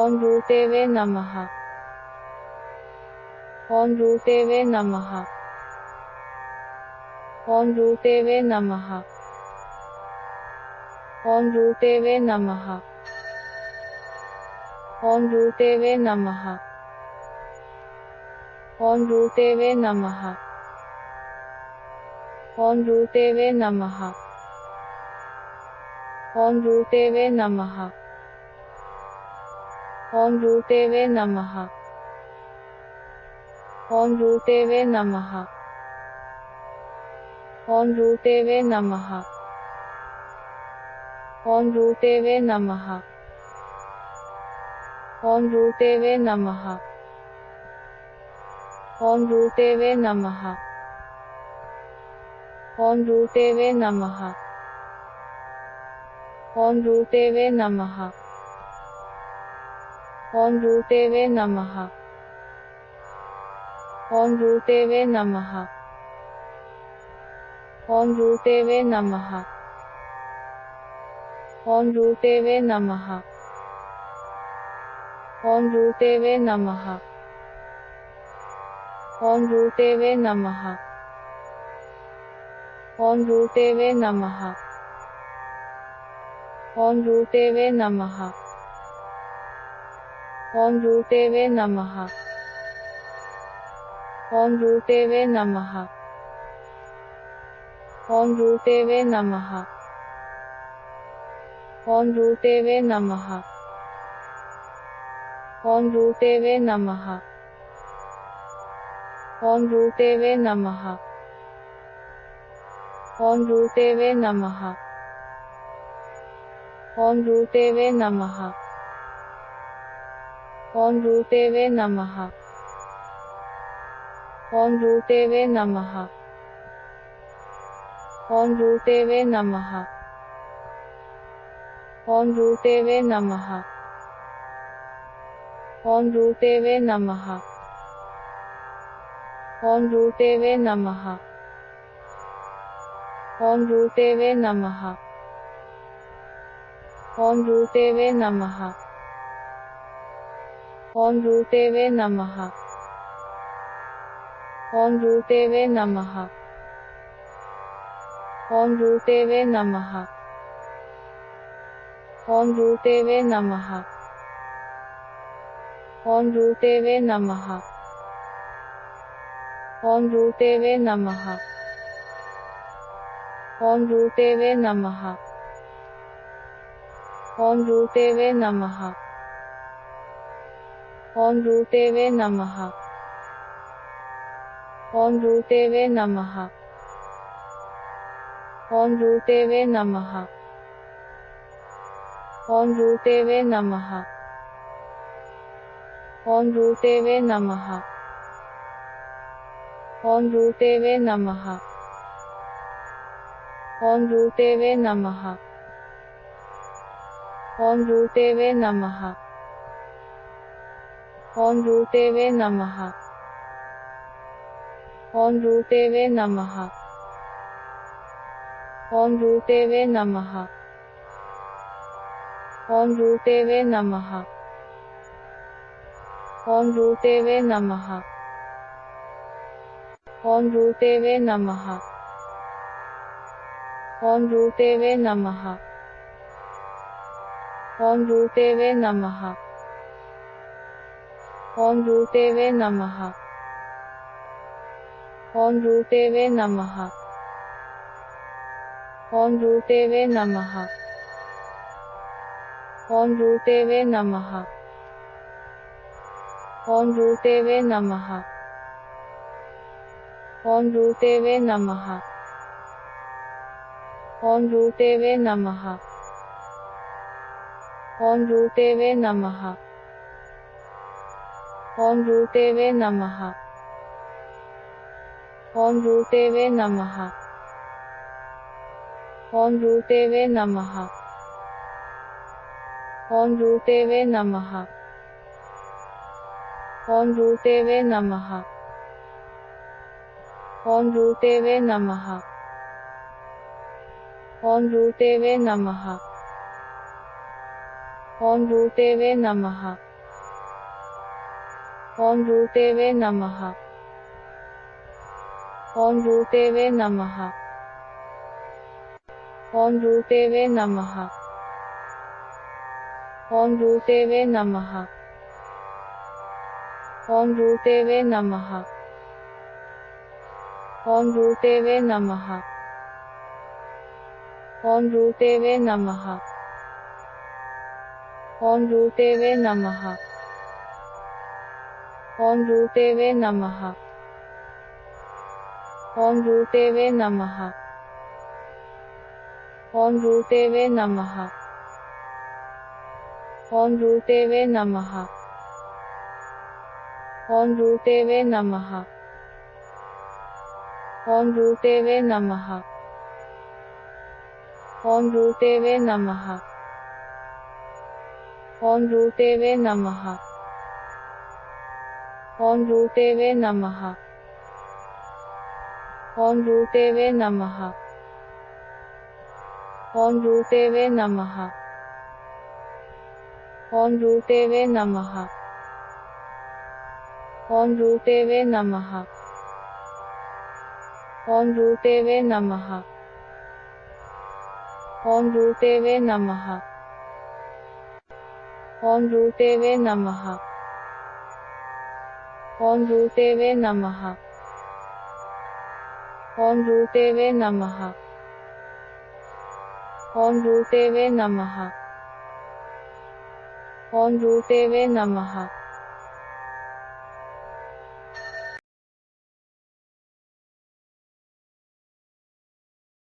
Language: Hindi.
ॐ रूपेवे नमः ॐ रूपेवे नमः ॐ रूपेवे नमः ॐ रूपेवे नमः ॐ रूपेवे नमः ॐ रूपेवे नमः ॐ रूपेवे नमः ॐ रूपेवे नमः ॐ रूपेवे नमः। ॐ रूपेवे नमः। ॐ रूपेवे नमः। ॐ रूपेवे नमः। ॐ रूपेवे नमः। ॐ रूपेवे नमः। ॐ रूपेवे नमः। ओम ॐ रूपेवे नमः। ओं रूटेवे नमः। ओं रूटेवे नमः। ओं रूटेवे नमः। ओं रूटेवे नमः। ओं रूटेवे नमः। ओं रूटेवे नमः। ओं रूटेवे नमः। ओम ओं रूटेवे नमः। ओम रूटेवे नमः। ओम रूटेवे नमः। ओम रूटेवे नमः। ओम रूटेवे नमः। ओम रूटेवे नमः। ओम रूटेवे नमः। ओम रूटेवे नमः। ओम रूटेवे नमः। ॐ रूपेवे नमः। ॐ रूपेवे नमः। ॐ रूपेवे नमः। ॐ रूपेवे नमः। ॐ रूपेवे नमः। ॐ रूपेवे नमः। ॐ रूपेवे नमः। ओम ॐ रूपेवे नमः। ओम रूटेवे नमः। ओम रूटेवे नमः। ओम रूटेवे नमः। ओम रूटेवे नमः। ओम रूटेवे नमः। ओम रूटेवे नमः। ओम रूटेवे नमः। ओम रूटेवे नमः। ओम रूटेवे नमः। ओम रूटेवे नमः। ओम रूटेवे नमः। ओम रूटेवे नमः। ओम रूटेवे नमः। ओम रूटेवे नमः। ओम रूटेवे नमः। ओम रूटेवे नमः। ओं रूटेवे नमः। ओं रूटेवे नमः। ओं रूटेवे नमः। ओं रूटेवे नमः। ओं रूटेवे नमः। ओं रूटेवे नमः। ओं रूटेवे नमः। ओम ओं रूटेवे नमः। ॐ रूपेवे नमः। ॐ रूपेवे नमः। ॐ रूपेवे नमः। ॐ रूपेवे नमः। ॐ रूपेवे नमः। ॐ रूपेवे नमः। ॐ रूपेवे नमः। ओम ॐ रूपेवे नमः। ॐ रूटेवे नमः। ॐ रूटेवे नमः। ॐ रूटेवे नमः। ॐ रूटेवे नमः। ॐ रूटेवे नमः। ॐ रूटेवे नमः। ॐ रूटेवे नमः। ओम ॐ रूटेवे नमः। ओम रूटेवे नमः। ओम रूटेवे नमः। ओम रूटेवे नमः। ओम रूटेवे नमः। ओम रूटेवे नमः। ओम रूटेवे नमः। ओम रूटेवे नमः। ओम रूटेवे नमः। ॐ रूपेवे नमः। ॐ रूपेवे नमः। ॐ रूपेवे नमः। ॐ रूपेवे नमः। ॐ रूपेवे नमः। ॐ रूपेवे नमः। ॐ रूपेवे नमः। ओम ॐ रूपेवे नमः। ओम रूटेवे नमः। ओम रूटेवे नमः। ओम रूटेवे नमः। ओम रूटेवे नमः। ओम रूटेवे नमः। ओम रूटेवे नमः। ओम रूटेवे नमः। ओम रूटेवे नमः। ओम रूटेवे नमः ओम रूटेवे नमः ओम रूटेवे नमः ओम रूटेवे नमः